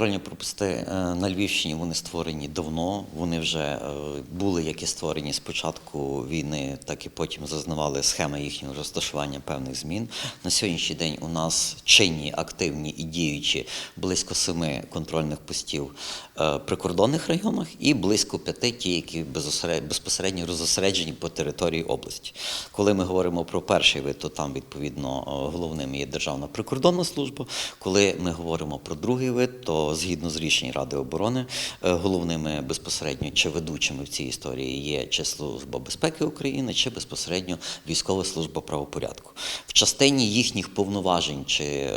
контрольні пропусти е, на Львівщині вони створені давно. Вони вже е, були як і створені з початку війни, так і потім зазнавали схеми їхнього розташування певних змін. На сьогоднішній день у нас чинні, активні і діючі близько семи контрольних постів е, прикордонних районах і близько п'яти ті, які безпосередньо розосереджені по території області. Коли ми говоримо про перший вид, то там відповідно головним є Державна прикордонна служба. Коли ми говоримо про другий вид, то згідно з рішень Ради оборони, е, головними безпосередньо чи ведучими в цій історії є чи Служба безпеки України, чи безпосередньо військова служба правопорядку. В частині їхніх повноважень чи е,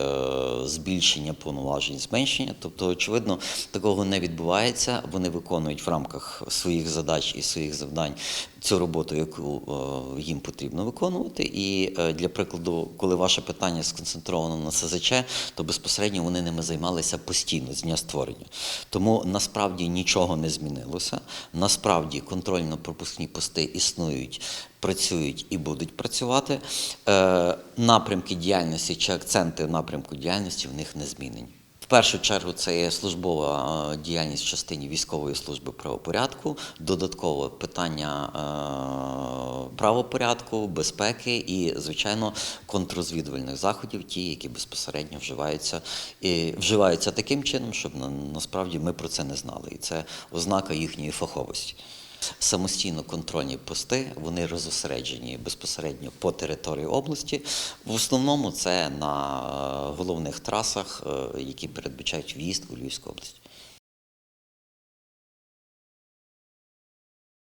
збільшення повноважень, зменшення, тобто, очевидно, такого не відбувається. Вони виконують в рамках своїх задач і своїх завдань цю роботу, яку е, їм потрібно виконувати. І для прикладу, коли ваше питання сконцентровано на СЗЧ, то безпосередньо вони ними займалися постійно з дня створення. Тому насправді нічого не змінилося. Насправді контрольно-пропускні пости існують. Працюють і будуть працювати. Е, напрямки діяльності чи акценти напрямку діяльності в них не змінені. В першу чергу це є службова е, діяльність в частині військової служби правопорядку, додатково питання е, правопорядку, безпеки і, звичайно, контррозвідувальних заходів, ті, які безпосередньо вживаються і вживаються таким чином, щоб на, насправді ми про це не знали. І це ознака їхньої фаховості. Самостійно контрольні пости вони розосереджені безпосередньо по території області. В основному це на е, головних трасах, е, які передбачають в'їзд у Львівську область.